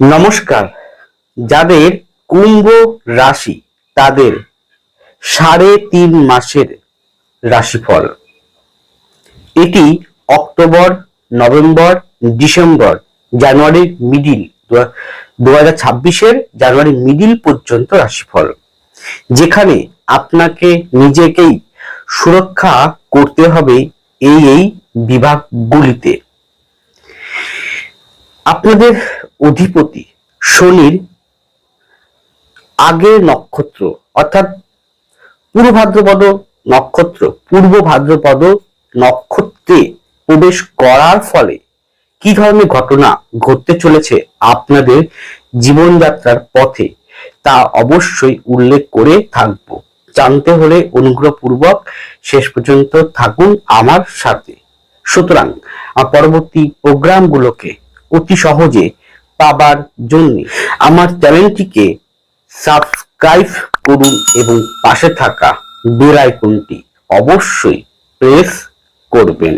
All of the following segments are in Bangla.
নমস্কার। যাদের কুম্ভ রাশি, তাদের সাড়ে তিন মাসের রাশিফল। এটি অক্টোবর, নভেম্বর, ডিসেম্বর, জানুয়ারির মিডিল, দু হাজার জানুয়ারি মিডিল পর্যন্ত রাশিফল। যেখানে আপনাকে নিজেকেই সুরক্ষা করতে হবে এই এই বিভাগগুলিতে। আপনাদের অধিপতি শনির আগের নক্ষত্র, অর্থাৎ পূর্ব ভাদ্রপদ নক্ষত্র পূর্ব ভাদ্রপদ নক্ষত্রে প্রবেশ করার ফলে কি ধরনের ঘটনা ঘটতে চলেছে আপনাদের জীবনযাত্রার পথে তা অবশ্যই উল্লেখ করে থাকব। জানতে হলে অনুগ্রহপূর্বক শেষ পর্যন্ত থাকুন আমার সাথে। সুতরাং পরবর্তী প্রোগ্রামগুলোকে অতি সহজে পাবার জন্য আমার চ্যানেলটিকে সাবস্ক্রাইব করুন এবং পাশে থাকা বেল আইকনটি অবশ্যই প্রেস করবেন।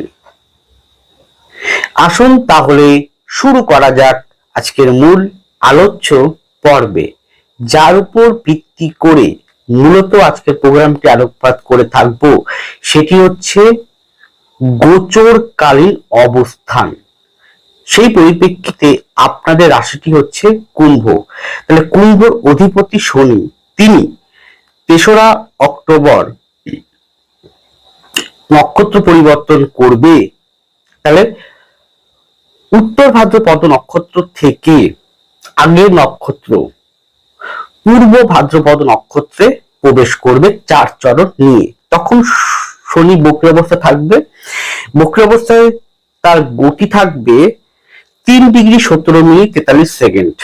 আসুন তাহলে শুরু করা যাক আজকের মূল আলোচ্য পর্বে, যার উপর ভিত্তি করে মূলত আজকের প্রোগ্রামটি আলোকপাত করে থাকব, সেটি হচ্ছে গোচরকালীন অবস্থান। পরিপ্রেক্ষিতে আপনাদের রাশিটি হচ্ছে কুম্ভ। তাহলে কুম্ভর অধিপতি শনি, তিনি তেসরা অক্টোবর নক্ষত্র পরিবর্তন করবে। তাহলে উত্তর ভাদ্রপদ নক্ষত্র থেকে আগের নক্ষত্র, পূর্ব ভাদ্রপদ নক্ষত্রে প্রবেশ করবে চার চরণ নিয়ে। তখন শনি বক্র অবস্থা থাকবে। বক্র অবস্থায় তার গতি থাকবে তিন ডিগ্রি সতেরো মিনিট তেতাল্লিশ সেকেন্ড।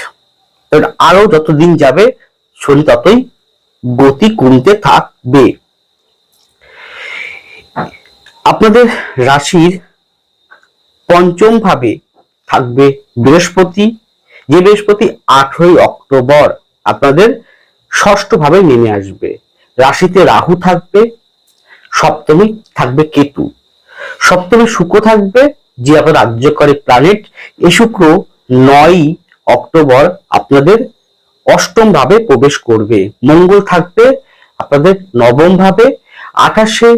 আরও যতদিন যাবে শনি ততই গতি কমতে থাকবে। আপনাদের রাশির পঞ্চম ভাবে থাকবে বৃহস্পতি, যে বৃহস্পতি আঠেরোই অক্টোবর। আপনাদের ষষ্ঠ ভাবে নেমে আসবে। রাশিতে রাহু থাকবে, সপ্তমী থাকবে কেতু। সপ্তমী শুক্র থাকবে যে আপনার রাজ্যকারী প্ল্যানেট এই শুক্র নয় অক্টোবর আপনাদের অষ্টম ভাবে প্রবেশ করবে। মঙ্গল থাকবে আপনাদের নবম ভাবে আঠাশে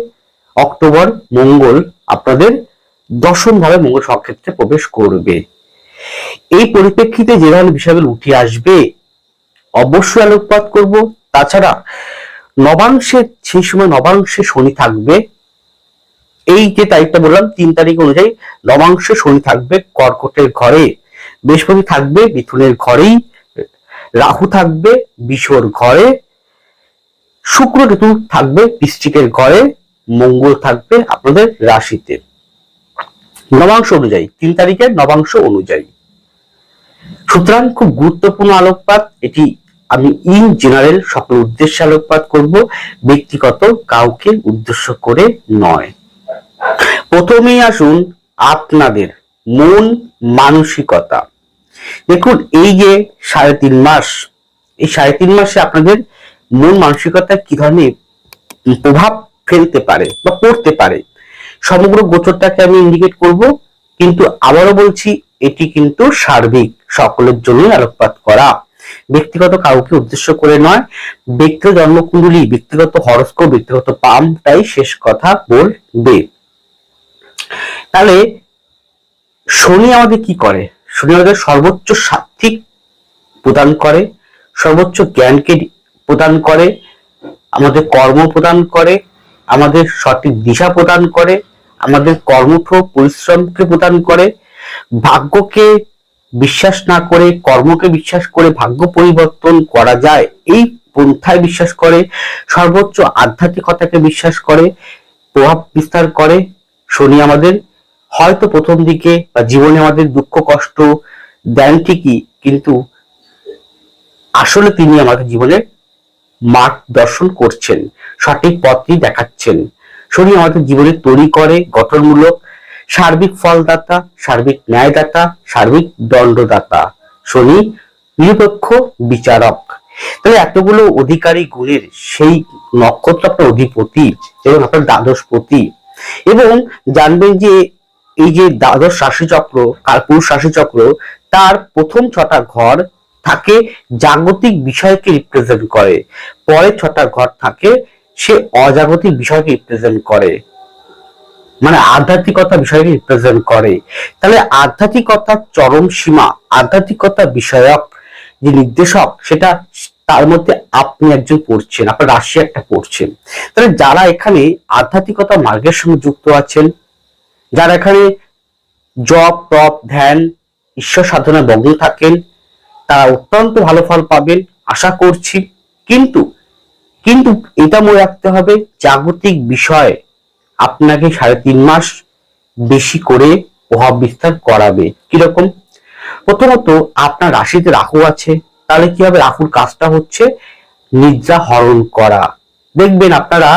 অক্টোবর মঙ্গল আপনাদের দশম ভাবে মঙ্গল সক্ষেত্রে প্রবেশ করবে। এই পরিপ্রেক্ষিতে যে ধরনের বিষয়গুলো উঠে আসবে, অবশ্যই আলোকপাত করব। তাছাড়া নবাংশে, সেই সময় নবাংশে শনি থাকবে। এই যে তারিখটা বললাম, তিন তারিখ অনুযায়ী নবাংশে শনি থাকবে কর্কটের ঘরে, বৃহস্পতি থাকবে মিথুনের ঘরেই, রাহু থাকবে বিশ্বর ঘরে, শুক্র কেতু থাকবে বৃশ্চিকের ঘরে, মঙ্গল থাকবে আপনাদের রাশিতে। নবাংশ অনুযায়ী, তিন তারিখের নবাংশ অনুযায়ী। সুতরাং খুব গুরুত্বপূর্ণ আলোকপাত, এটি আমি ইন জেনারেল সকল উদ্দেশ্যে আলোকপাত করব, ব্যক্তিগত কাউকে উদ্দেশ্য করে নয়। প্রথমেই আসুন আপনাদের মন মানসিকতা। দেখুন, এই যে সাড়ে তিন মাস, এই সাড়ে তিন মাসে আপনাদের মন মানসিকতা কি ধরনের প্রভাব ফেলতে পারে বা পড়তে পারে, সমগ্র গোচরটাকে আমি ইন্ডিকেট করব, কিন্তু আবারও বলছি, এটি কিন্তু সার্বিক, সকলের জন্যই আলোকপাত করা। ব্যক্তিগত কাউকে উদ্দেশ্য করে নয়, ব্যক্তিগত জন্মকুণ্ডলী, ব্যক্তিগত হরস্কোপ, ব্যক্তিগত পামটাই শেষ কথা বলবে। তাহলে শনি আমাদের কি করে? শনি আমাদের সর্বোচ্চ সাত্বিক প্রদান করে, সর্বোচ্চ জ্ঞানকে প্রদান করে, আমাদের কর্ম প্রদান করে, আমাদের সঠিক দিশা প্রদান করে, আমাদের কর্মঠ পরিশ্রমকে প্রদান করে, ভাগ্যকে বিশ্বাস না করে, কর্মকে বিশ্বাস করে, ভাগ্য পরিবর্তন করা যায়, এই পন্থায় বিশ্বাস করে, সর্বোচ্চ আধ্যাত্মিকতাকে বিশ্বাস করে, প্রভাব বিস্তার করে, শনি আমাদের হয়তো প্রথম দিকে বা জীবনে আমাদের দুঃখ, কষ্ট দেন ঠিকই, কিন্তু আসলে তিনি আমাদের জীবনে মার্গ দর্শন করছেন, সঠিক পথটি দেখাচ্ছেন। শনি আমাদের জীবনে তৈরি করে, গঠনমূলক, সার্বিক ফলদাতা, সার্বিক ন্যায়দাতা, সার্বিক দণ্ডদাতা। শনি নিরপেক্ষ বিচারক। তাহলে এতগুলো অধিকারী গুণের সেই নক্ষত্র আপনার অধিপতি এবং আপনার দ্বাদশপতি এবং জানবেন যে এই যে দ্বাদশ রাশি চক্র কালপুরুষ রাশি চক্র তার প্রথম ছটা ঘর থাকে জাগতিক বিষয়কে রিপ্রেজেন্ট করে। পরের ছটা ঘর থাকে সে অজাগতিক বিষয়কে রিপ্রেজেন্ট করে। মানে আধ্যাত্মিকতা বিষয়কে রিপ্রেজেন্ট করে। তাহলে আধ্যাত্মিকতার চরম সীমা, আধ্যাত্মিকতা বিষয়ক যে নির্দেশক, সেটা তার মধ্যে আপনি একজন পড়ছেন, আপনার রাশি একটা পড়ছেন। তাহলে যারা এখানে আধ্যাত্মিকতা মার্গের সঙ্গে যুক্ত আছেন যারা এখানে জপ তপ ধ্যান, ঈশ্বর সাধনায় মগ্ন থাকেন, তারা অত্যন্ত ভালো ফল পাবেন, আশা করছি। কিন্তু কিন্তু এটা মনে রাখতে হবে, জাগতিক বিষয় আপনাকে সাড়ে তিন মাস বেশি করে প্রভাব বিস্তার করাবে। কীরকম? প্রথমত, আপনার রাশিতে রাহু আছে, তাহলে কি হবে? রাহুর কাজটা হচ্ছে নিদ্রা হরণ করা। দেখবেন আপনারা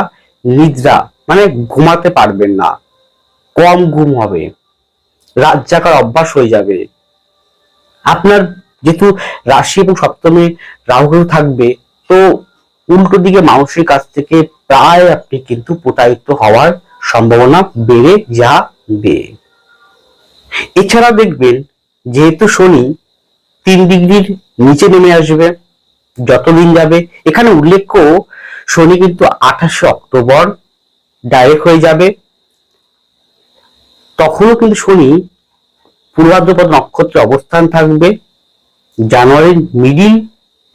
নিদ্রা মানে ঘুমাতে পারবেন না। কম ঘুম হবে। রাত জাগার অভ্যাস হয়ে যাবে। আপনার যেহেতু রাশি এবং সপ্তমে রাহু থাকবে, তো উল্টো দিকে মানুষের কাছ থেকে প্রায় আপনি কিন্তু প্রতারিত হওয়ার সম্ভাবনা বেড়ে যাবে। এছাড়া দেখবেন, যেহেতু শনি তিন ডিগ্রির নিচে নেমে আসবে, যতদিন যাবে, এখানে উল্লেখ্য শনি কিন্তু আঠাশে অক্টোবর ডাইরেক্ট হয়ে যাবে। তখনও কিন্তু শনি পূর্বাদ্রপদ নক্ষত্রে অবস্থান থাকবে জানুয়ারির মিডিল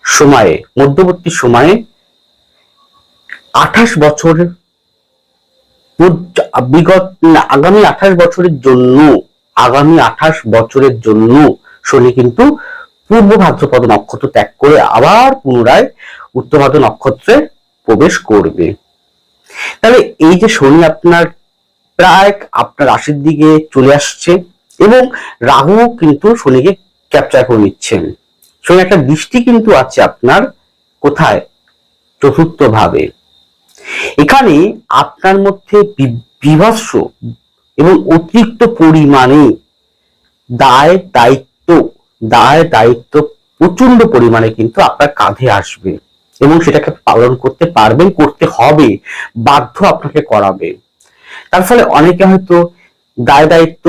সময়ে, মধ্যবর্তী সময়ে। আঠাশ বছর বিগত আগামী আঠাশ বছরের জন্য, আগামী আঠাশ বছরের জন্য শনি কিন্তু পূর্ব ভাদ্রপদ নক্ষত্র ত্যাগ করে আবার পুনরায় উত্তর ভাদ্র নক্ষত্রে প্রবেশ করবে। তাহলে এই যে শনি আপনার প্রায় আপনার রাশির দিকে চলে আসছে এবং রাহু কিন্তু শনিকে ক্যাপচার করে নিচ্ছেন। শনি একটা দৃষ্টি কিন্তু আছে আপনার কোথায়? চতুর্থ ভাবে। এখানে আপনার মধ্যে বিভৎস এবং অতিরিক্ত পরিমাণে দায় দায়িত্ব দায় দায়িত্ব প্রচণ্ড পরিমাণে কিন্তু আপনার কাঁধে আসবে এবং সেটাকে পালন করতে পারবেন, করতে হবে, বাধ্য আপনাকে করাবে। তার ফলে অনেকে হয়তো দায় দায়িত্ব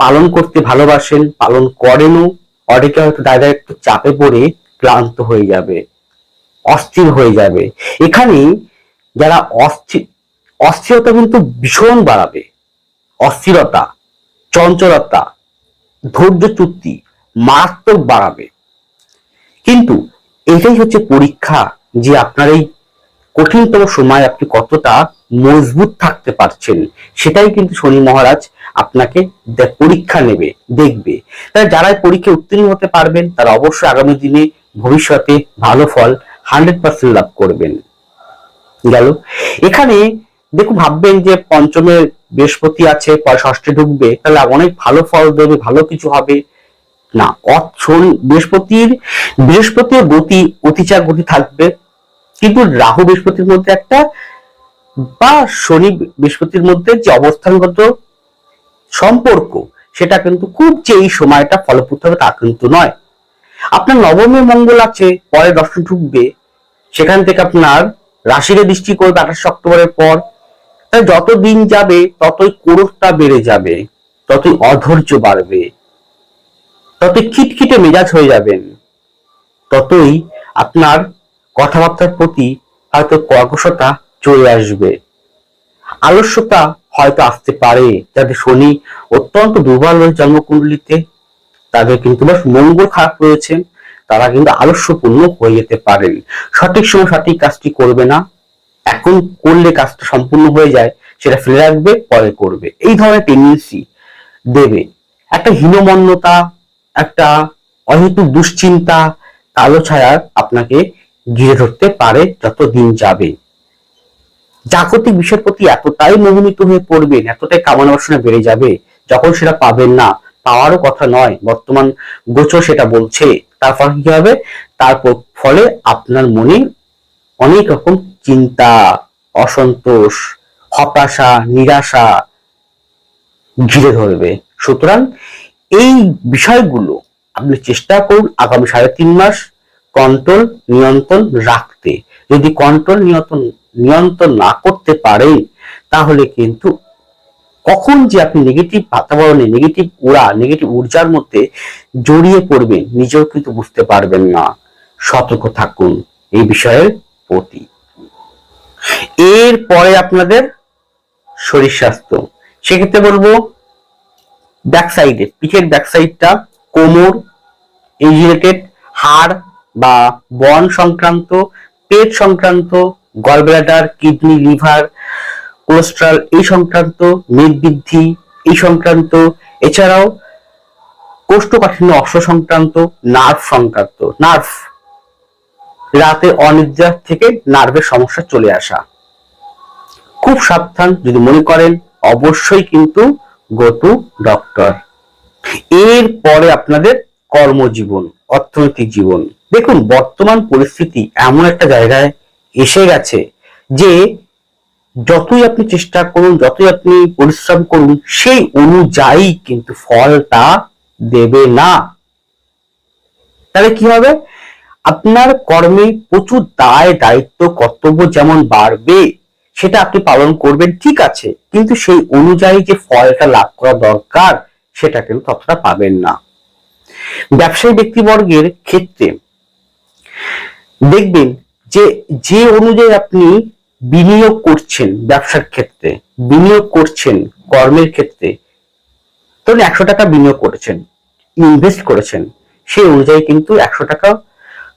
পালন করতে ভালোবাসেন, পালন করেনও। অনেকে হয়তো দায় দায়িত্ব চাপে পড়ে ক্লান্ত হয়ে যাবে, অস্থির হয়ে যাবে। এখানে যারা অস্থির অস্থিরতা কিন্তু ভীষণ বাড়াবে। অস্থিরতা, চঞ্চলতা, ধৈর্য চুক্তি মারাত্মক বাড়াবে। কিন্তু এটাই হচ্ছে পরীক্ষা যে আপনার এই কঠিনতম সময় আপনি কতটা মজবুত থাকতে পারছেন। সেটাই কিন্তু শনি মহারাজ আপনাকে পরীক্ষা নেবে, দেখবে। তাই যারা পরীক্ষা উত্তীর্ণ হতে পারবেন, তারা অবশ্যই আগামী দিনে ভবিষ্যতে ভালো ফল হান্ড্রেড পার্সেন্ট লাভ করবেন। গেল। এখানে দেখুন, ভাববেন যে পঞ্চমে বৃহস্পতি আছে, পরে ষষ্ঠে ঢুকবে, তাহলে অনেক ভালো ফল দেবে, ভালো কিছু হবে। না বৃহস্পতির বৃহস্পতির গতি অতিচার গতি থাকবে। কিন্তু রাহু বৃহস্পতির মধ্যে একটা বা শনি বৃহস্পতির মধ্যে যে অবস্থানগত সম্পর্ক, সেটা কিন্তু খুব যে এই সময়টা ফলপ্রদ হবে তা কিন্তু নয়। আপনার নবমী মঙ্গল আছে, পরে দর্শন ঢুকবে, সেখান থেকে আপনার রাশিরে দৃষ্টি করবে আঠাশ অক্টোবরের পর। তাই যত দিন যাবে, ততই ক্রোধটা বেড়ে যাবে, ততই অধৈর্য বাড়বে, ততই খিটখিটে মেজাজ হয়ে যাবেন, ততই আপনার কথাবার্তার প্রতি হয়তো কর্কশতা চলে আসবে। আলস্যতা হয়তো আসতে পারে, যাদের শনি অত্যন্ত দুর্বল রয়েছে জন্মকুণ্ডলিতে, তাদের কিন্তু বেশ মঙ্গল খারাপ রয়েছে, তারা কিন্তু আলস্যপূর্ণ হয়ে যেতে পারেন। সঠিক সময় সঠিক কাজটি করবে না, এখন করলে কাজটা সম্পূর্ণ হয়ে যায়, সেটা ফেলে রাখবে, পরে করবে। এই ধরনের টেন্ডেন্সি দেবে। একটা হীনমন্যতা, একটা অহেতু দুশ্চিন্তা, কালো ছায়া আপনাকে ঘিরে ধরতে পারে যত দিন যাবে। জাগতিক বিষয়ের প্রতি এতটাই মোহিত হয়ে পড়বেন, এতটাই কামনা বাসনা বেড়ে যাবে, যখন সেটা পাবেন না, পাওয়ারও কথা নয়, বর্তমান গোচর সেটা বলছে। তার ফলে কি হবে? তার ফলে আপনার মনে অনেক রকম চিন্তা, অসন্তোষ, হতাশা, নিরাশা ঘিরে ধরবে। সুতরাং এই বিষয়গুলো আপনি চেষ্টা করুন আগামী সাড়ে তিন মাস কন্ট্রোল নিয়ন্ত্রণ রাখতে। যদি কন্ট্রোল নিয়ন্ত্রণ নিয়ন্ত্রণ না করতে পারেন, তাহলে কিন্তু কখন যে আপনি নেগেটিভ বাতাবরণে নেগেটিভ ওরা নেগেটিভ ঊর্জার মধ্যে জড়িয়ে পড়বেন, নিজেও কিন্তু বুঝতে পারবেন না। সতর্ক থাকুন, এই বিষয়ের প্রতি। এরপরে আপনাদের শরীর স্বাস্থ্য। সেক্ষেত্রে বলব ব্যাক সাইডে পিঠের ব্যাক সাইডটা কোমর এই রিলেটেড হাড় বা বন সংক্রান্ত, পেট সংক্রান্ত গলব্লাডার কিডনি লিভার কোলেস্ট্রল এই সংক্রান্ত মেদ বৃদ্ধি, এই সংক্রান্ত। এছাড়াও কোষ্ঠকাঠিন্য অশ্ব সংক্রান্ত নার্ভ সংক্রান্ত নার্ভ রাতে অনিদ্রা থেকে নার্ভের সমস্যা চলে আসা। খুব সাবধান যদি মনে করেন, অবশ্যই কিন্তু গো টু ডক্টর এর পরে আপনাদের কর্মজীবন, অর্থনৈতিক জীবন। দেখুন, বর্তমান পরিস্থিতি এমন একটা জায়গায় এসে গেছে যে যতই আপনি চেষ্টা করুন, যতই আপনি পরিশ্রম করুন, সেই অনুযায়ী কিন্তু ফলটা দেবে না। তাহলে কি হবে? আপনার কর্মে প্রচুর দায়, দায়িত্ব, কর্তব্য যেমন বাড়বে, সেটা আপনি পালন করবেন, ঠিক আছে। কিন্তু সেই অনুযায়ী যে ফলটা লাভ করা দরকার, সেটা কিন্তু ততটা পাবেন না। ব্যবসায়ী ব্যক্তিবর্গের ক্ষেত্রে দেখবেন যে যে অনুযায়ী আপনি বিনিয়োগ করছেন ব্যবসার ক্ষেত্রে, বিনিয়োগ করছেন কর্মের ক্ষেত্রে, ধরুন একশো টাকা বিনিয়োগ করেছেন ইনভেস্ট করেছেন, সেই অনুযায়ী কিন্তু একশো টাকা,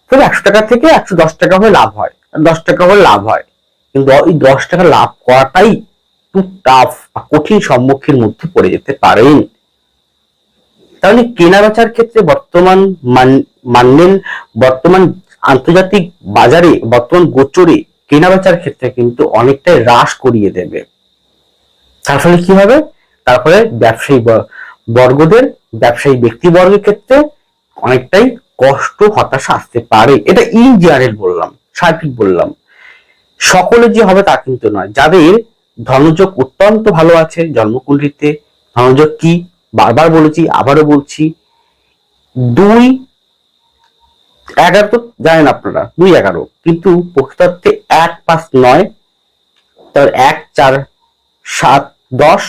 ধরুন একশো টাকা থেকে একশো দশ টাকা হয়ে লাভ হয়, দশ টাকা হয়ে লাভ হয়, কিন্তু ওই দশ টাকা লাভ করাটাই খুব টাফ বা কঠিন সম্মুখীন মধ্যে পড়ে যেতে পারেন। তাহলে কেনা বেচার ক্ষেত্রে বর্তমান মানলেন, বর্তমান আন্তর্জাতিক বাজারে বর্তমান গোচরে কেনা বেচার ক্ষেত্রে কিন্তু অনেকটাই হ্রাস করিয়ে দেবে। তার ফলে কি হবে? তারপরে ব্যবসায়ী বর্গদের, ব্যবসায়ী ব্যক্তিবর্গের ক্ষেত্রে অনেকটাই কষ্ট, হতাশা আসতে পারে। এটা ইন জেনারেল বললাম, সার্বিক বললাম। সকলে যে হবে তা কিন্তু নয়। যাদের ধনযোগ অত্যন্ত ভালো আছে জন্মকুণ্ডলিতে, ধনযোগ কি? বারবার বলেছি, আবারও বলছি, দুই এগারো তো জানেন আপনারা, দুই এগারো। কিন্তু প্রকৃতার্থে এক পাঁচ নয়, তার এক চার সাত দশ,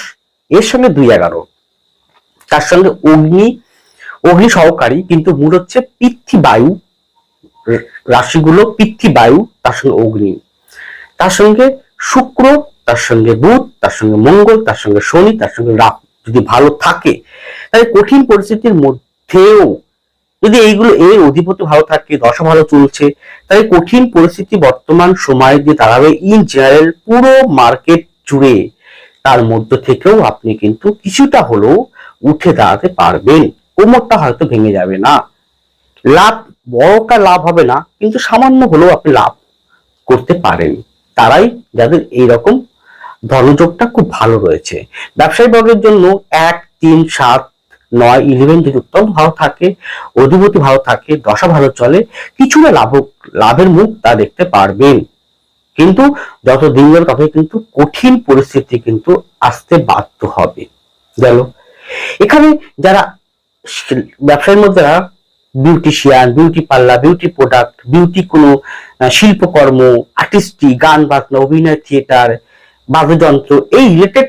এর সঙ্গে দুই এগারো। তার সঙ্গে অগ্নি অগ্নি সহকারী, কিন্তু মূল হচ্ছে পৃথ্বী বায়ু, রাশিগুলো পৃথ্বী বায়ু, তার সঙ্গে অগ্নি। তার সঙ্গে শুক্র, তার সঙ্গে বুধ, তার সঙ্গে মঙ্গল, তার সঙ্গে শনি, তার সঙ্গে রাহু। যদি ভালো থাকে, তাহলে কঠিন পরিস্থিতির মধ্যেও যদি এইগুলো এর অধিপতি ভালো থাকে, দশা ভালো চলছে, তাহলে কঠিন পরিস্থিতি বর্তমান সময়ে যে দাঁড়াবে ইন জেনারেল পুরো মার্কেট জুড়ে। তার মধ্য থেকেও আপনি কিন্তু কিছুটা হলেও উঠে দাঁড়াতে পারবেন। কোমরটা হয়তো ভেঙে যাবে না। লাভ বড়টা লাভ হবে না, কিন্তু সামান্য হলেও আপনি লাভ করতে পারেন। তারাই যাদের এইরকম ধর্মযোগটা খুব ভালো রয়েছে। ব্যবসায়ী বর্গের জন্য এক, তিন, সাত নয় ইলেভেন যদি উত্তম ভালো থাকে, অধিপতি ভালো থাকে, দশা ভালো চলে কিছুটা লাভ লাভের মুখ তা দেখতে পারবেন। কিন্তু যত দিন যাবে ততই কিন্তু কঠিন পরিস্থিতি কিন্তু আসতে বাধ্য হবে। গেল। এখানে যারা ব্যবসার মধ্যে যারা beautician beauty parlour beauty product beauty কোনো শিল্পকর্ম আর্টিস্টি গান বাজনা, অভিনয় থিয়েটার বাদ্যযন্ত্র, এই রিলেটেড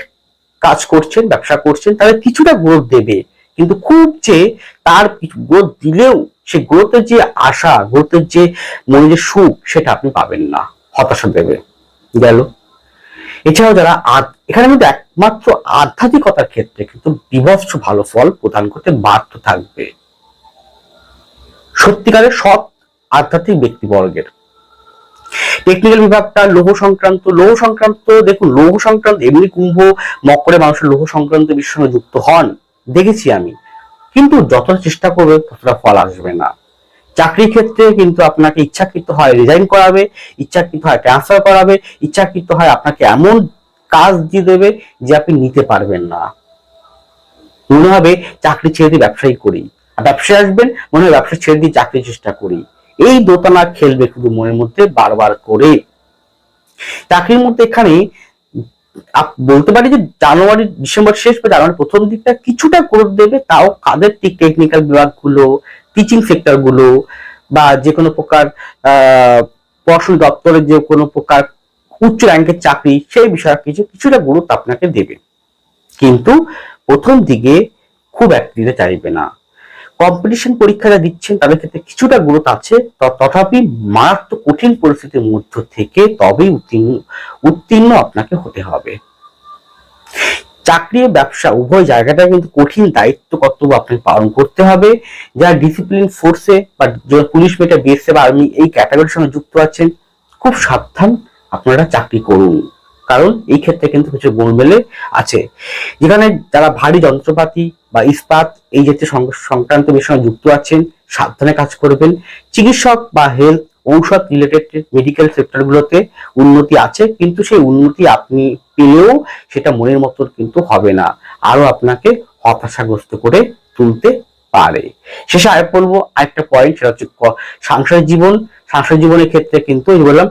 কাজ করছেন, ব্যবসা করছেন তাহলে কিছুটা গ্রোথ দেবে। কিন্তু খুব যে তার গ্রোথ দিলেও সে গ্রোথের যে আশা, গ্রোথের যে মনে যে সুখ, সেটা আপনি পাবেন না। হতাশা দেবে। গেল। এছাড়াও যারা এখানে কিন্তু একমাত্র আধ্যাত্মিকতার ক্ষেত্রে কিন্তু বিভৎস ভালো ফল প্রদান করতে বাধ্য থাকবে। সত্যিকারের সৎ আধ্যাত্মিক ব্যক্তিবর্গের। টেকনিক্যাল বিভাগটা লৌহ সংক্রান্ত লৌহ সংক্রান্ত দেখুন, লৌহ সংক্রান্ত এমনি কুম্ভ, মকরে মানুষের লৌহ সংক্রান্ত সঙ্গে যুক্ত হন। দেখেছি আমি। কিন্তু যতটা চেষ্টা করবে, ততটা ফল আসবে না। চাকরির ক্ষেত্রে কিন্তু আপনাকে ইচ্ছাকৃত হয় রিজাইন করাবে, ইচ্ছাকৃত হয় ট্রান্সফার করাবে, ইচ্ছাকৃত হয় আপনাকে এমন কাজ দিয়ে দেবে যে আপনি নিতে পারবেন না। মনে হবে চাকরি ছেড়ে দিয়ে ব্যবসায়ী করি। আর ব্যবসায় আসবেন, মনে হয় ব্যবসা ছেড়ে দিয়ে চাকরির চেষ্টা করি। এই দোতানা খেলবে শুধু মনের মধ্যে বারবার করে। চাকরির মধ্যে এখানে বলতে পারি যে জানুয়ারি, ডিসেম্বর শেষ বা জানুয়ারি প্রথম দিকটা কিছুটা গ্রোথ দেবে, তাও কাদের ঠিক টেকনিক্যাল বিভাগগুলো টিচিং সেক্টরগুলো বা যে কোনো প্রকার পড়াশোনা দপ্তরের যে কোনো প্রকার উচ্চ র্যাঙ্কের চাকরি, সেই বিষয়ে কিছু, কিছুটা গুরুত্ব আপনাকে দেবে। কিন্তু প্রথম দিকে খুব একটা দিতে চাইবে না। কম্পিটিশন পরীক্ষা যা দিচ্ছেন, তাদের ক্ষেত্রে কিছুটা গ্রোথ আছে। তথাপি মারাত্মক কঠিন পরিস্থিতির মধ্য থেকে তবেই উত্তীর্ণ উত্তীর্ণ আপনাকে হতে হবে। চাকরি ও ব্যবসা, উভয় জায়গাটা কিন্তু কঠিন দায়িত্ব কর্তব্য আপনাকে পালন করতে হবে। যারা ডিসিপ্লিন ফোর্সে বা পুলিশ মেটা বিএসএফ আর্মি এই ক্যাটাগরির সঙ্গে যুক্ত আছেন, খুব সাবধান আপনারা চাকরি করুন। কারণ এই ক্ষেত্রে কিন্তু কিছু গোলমেলে আছে। যেখানে যারা ভারী যন্ত্রপাতি বা ইস্পাত, এই জাতীয় সংক্রান্ত বিষয়ে যুক্ত আছেন, সাবধানে কাজ করবেন। চিকিৎসক বা হেলথ ঔষধ রিলেটেড মেডিকেল সেক্টরগুলোতে উন্নতি আছে, কিন্তু সেই উন্নতি আপনি পেলেও সেটা মনের মতো কিন্তু হবে না। আরও আপনাকে হতাশাগ্রস্ত করে তুলতে পারে। শেষে আর বলব, আরেকটা পয়েন্ট সেটা হচ্ছে সাংসারিক জীবন। সাংসারিক জীবনের ক্ষেত্রে কিন্তু বললাম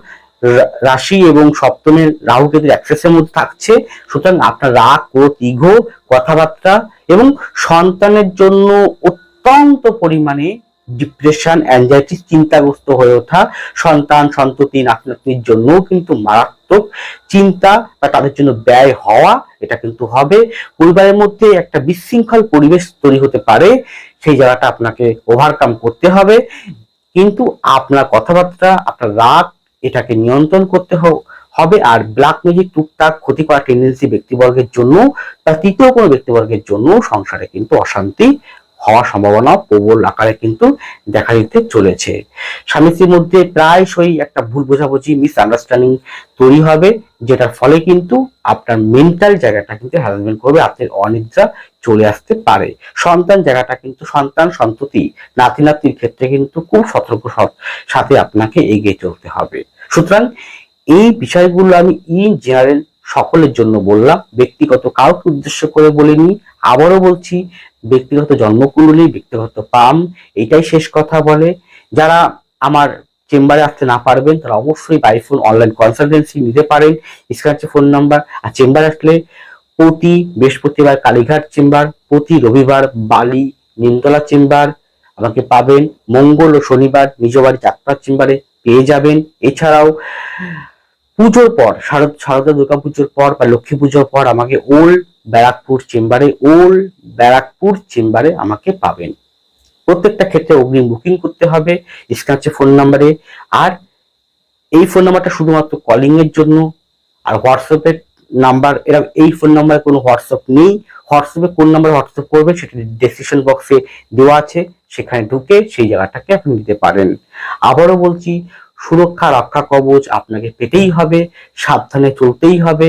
রাশি এবং সপ্তমের রাহু কেতুর অ্যাক্সেসের মধ্যে থাকছে। সুতরাং আপনার রাগ, ক্রোধ ইঘো কথাবার্তা এবং সন্তানের জন্য অত্যন্ত পরিমাণে ডিপ্রেশন অ্যাংজাইটি চিন্তাগ্রস্ত হয়ে ওঠা। সন্তান, সন্ততি নাতি নাতনির জন্যও কিন্তু মারাত্মক চিন্তা বা তাদের জন্য ব্যয় হওয়া, এটা কিন্তু হবে। পরিবারের মধ্যে একটা বিশৃঙ্খল পরিবেশ তৈরি হতে পারে। সেই জায়গাটা আপনাকে ওভারকাম করতে হবে। কিন্তু আপনার কথাবার্তা, আপনার রাগ এটাকে নিয়ন্ত্রণ করতে হবে আর ব্ল্যাক ম্যাজিক টুকটাক ক্ষতি করা টেন্ডেন্সি ব্যক্তিবর্গের জন্য বা তৃতীয় কোনো ব্যক্তিবর্গের জন্য সংসারে কিন্তু অশান্তি হওয়ার সম্ভাবনা প্রবল আকারে কিন্তু দেখা দিতে চলেছে। স্বামী স্ত্রীর মধ্যে প্রায়শই একটা ভুল বোঝাবুঝি মিস আন্ডারস্ট্যান্ডিং তৈরি হবে, যেটার ফলে কিন্তু আপনার মেন্টাল জায়গাটা কিন্তু হ্যারাসমেন্ট করবে, আপনার অনিদ্রা চলে আসতে পারে। সন্তান জায়গাটা কিন্তু, সন্তান সন্ততি নাতি নাতির ক্ষেত্রে কিন্তু খুব সতর্ক সাথে আপনাকে এগিয়ে চলতে হবে। সুতরাং এই বিষয়গুলো আমি ইন জেনারেল সকলের জন্য বললাম, ব্যক্তিগত কাউকে উদ্দেশ্য করে বলিনি, আবারও বলছি ব্যক্তিগত জন্মকুণ্ডলী, ব্যক্তিগত পাম, এটাই শেষ কথা বলে। যারা আমার চেম্বারে আসতে না পারবেন, তারা অবশ্যই বাই ফোন অনলাইন কনসালটেন্সি নিতে পারেন। স্ক্রাচে ফোন নাম্বার আর চেম্বার আসলে প্রতি বৃহস্পতিবার কালীঘাট চেম্বার, প্রতি রবিবার বালি নিমতলা চেম্বার আমাকে পাবেন। মঙ্গল ও শনিবার নিজ বাড়ি চাকপার চেম্বারে পেয়ে যাবেন। এছাড়াও পুজোর পর, শারদ, শারদা দুর্গা পুজোর পর বা লক্ষ্মী পুজোর পর আমাকে ওল্ড ব্যারাকপুর চেম্বারে, ওল্ড ব্যারাকপুর চেম্বারে আমাকে পাবেন। প্রত্যেকটা ক্ষেত্রে অগ্রিম বুকিং করতে হবে স্ক্রাচে ফোন নাম্বারে। আর এই ফোন নাম্বারটা শুধুমাত্র কলিং এর জন্য। আর হোয়াটসঅ্যাপের নাম্বার এরা এই ফোন নাম্বারে কোনো হোয়াটসঅ্যাপ নেই। হোয়াটসঅ্যাপে কোন নাম্বার হোয়াটসঅ্যাপ করবে সেটা ডেসক্রিপশন বক্সে দেওয়া আছে। সেখানে ঢুকে সেই জায়গাটাকে আপনি দিতে পারেন। আবারও বলছি সুরক্ষা, রক্ষা কবচ আপনাকে পেতেই হবে, সাবধানে চলতেই হবে।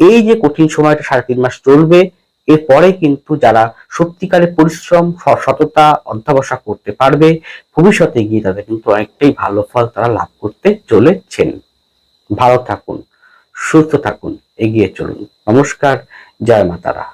এই যে কঠিন সময়টা সাড়ে তিন মাস চলবে, এরপরে কিন্তু যারা সত্যিকারের পরিশ্রম সততা, অধ্যাবসা করতে পারবে, ভবিষ্যতে গিয়ে তাদের কিন্তু অনেকটাই ভালো ফল তারা লাভ করতে চলেছেন। ভালো থাকুন, সুস্থ থাকুন, এগিয়ে চলুন। নমস্কার, জয় মাতারা।